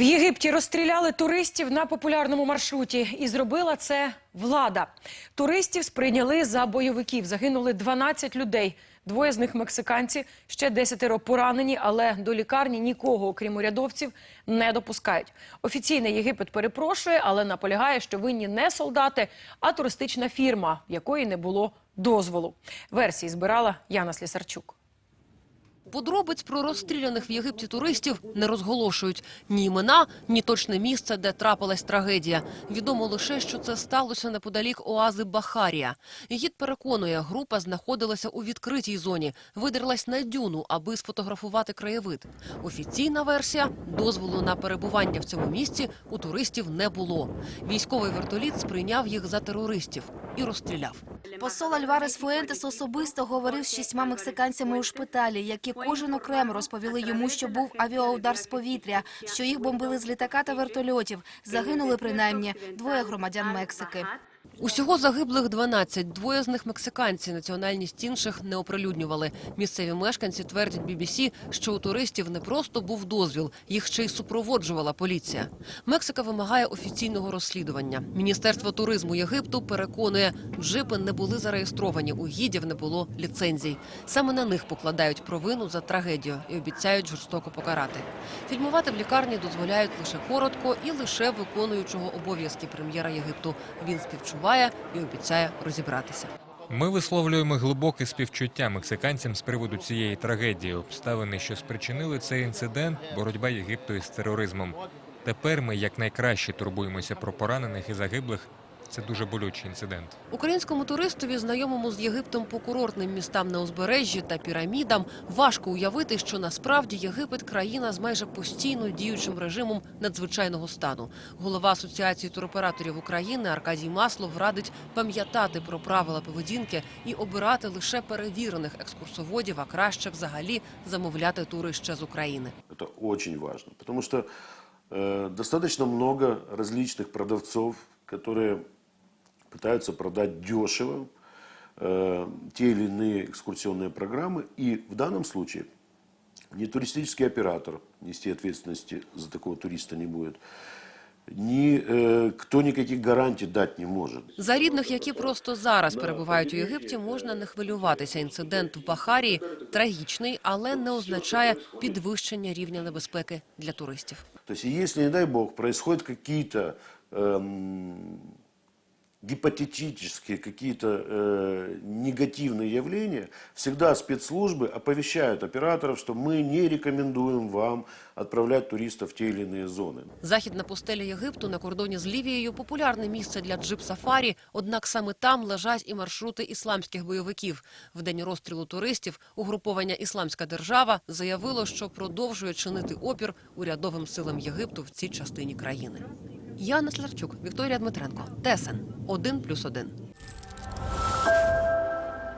В Єгипті розстріляли туристів на популярному маршруті, і зробила це влада. Туристів сприйняли за бойовиків. Загинули 12 людей. Двоє з них мексиканці, ще десятеро поранені, але до лікарні нікого, окрім урядовців, не допускають. Офіційний Єгипет перепрошує, але наполягає, що винні не солдати, а туристична фірма, в якої не було дозволу. Версії збирала Яна Слісарчук. Подробиць про розстріляних в Єгипті туристів не розголошують ні імена, ні точне місце, де трапилась трагедія. Відомо лише, що це сталося неподалік оази Бахарія. Гід переконує, група знаходилася у відкритій зоні, видерлась на дюну, аби сфотографувати краєвид. Офіційна версія – дозволу на перебування в цьому місці у туристів не було. Військовий вертоліт сприйняв їх за терористів і розстріляв. Посол Альварес Фуентес особисто говорив з шістьма мексиканцями у шпиталі, які кожен окремо розповіли йому, що був авіаудар з повітря, що їх бомбили з літака та вертольотів. Загинули принаймні двоє громадян Мексики. Усього загиблих 12, двоє з них мексиканці, національність інших не оприлюднювали. Місцеві мешканці твердять BBC, що у туристів не просто був дозвіл, їх ще й супроводжувала поліція. Мексика вимагає офіційного розслідування. Міністерство туризму Єгипту переконує, джипи не були зареєстровані, у гідів не було ліцензій. Саме на них покладають провину за трагедію і обіцяють жорстоко покарати. Фільмувати в лікарні дозволяють лише коротко і лише виконуючого обов'язки прем'єра Єгипту. Він співчуває і обіцяє розібратися. Ми висловлюємо глибоке співчуття мексиканцям з приводу цієї трагедії, обставини, що спричинили цей інцидент, боротьба Єгипту із тероризмом. Тепер ми якнайкраще турбуємося про поранених і загиблих. Це дуже болючий інцидент. Українському туристові, знайомому з Єгиптом по курортним містам на узбережжі та пірамідам, важко уявити, що насправді Єгипет країна з майже постійно діючим режимом надзвичайного стану. Голова Асоціації туроператорів України Аркадій Маслов радить пам'ятати про правила поведінки і обирати лише перевірених екскурсоводів, а краще взагалі замовляти тури ще з України. Это очень важно, потому что э, достаточно много различных продавцов, которые пытаются продать дешево э, те или иные экскурсионные программы, и в данном случае ни туристический оператор нести ответственности за такого туриста не будет, ни э, кто никаких гарантий дать не может. За рідних, які просто зараз перебувають у Єгипті, можна не хвилюватися. Інцидент в Бахарії трагічний, але не означає підвищення рівня небезпеки для туристів. То есть, если, не дай бог, происходят какие-то эм, гипотетические, какие-то э, негативные явления, всегда спецслужбы оповещают операторов, что мы не рекомендуем вам отправлять туристов в те или иные зоны. Західна пустеля Єгипту на кордоні з Лівією – популярне місце для джип-сафарі, однак саме там лежать і маршрути ісламських бойовиків. В день розстрілу туристів угруповання «Ісламська держава» заявило, що продовжує чинити опір урядовим силам Єгипту в цій частині країни. Яна Сларчук, Вікторія Дмитренко, ТСН 1+,1.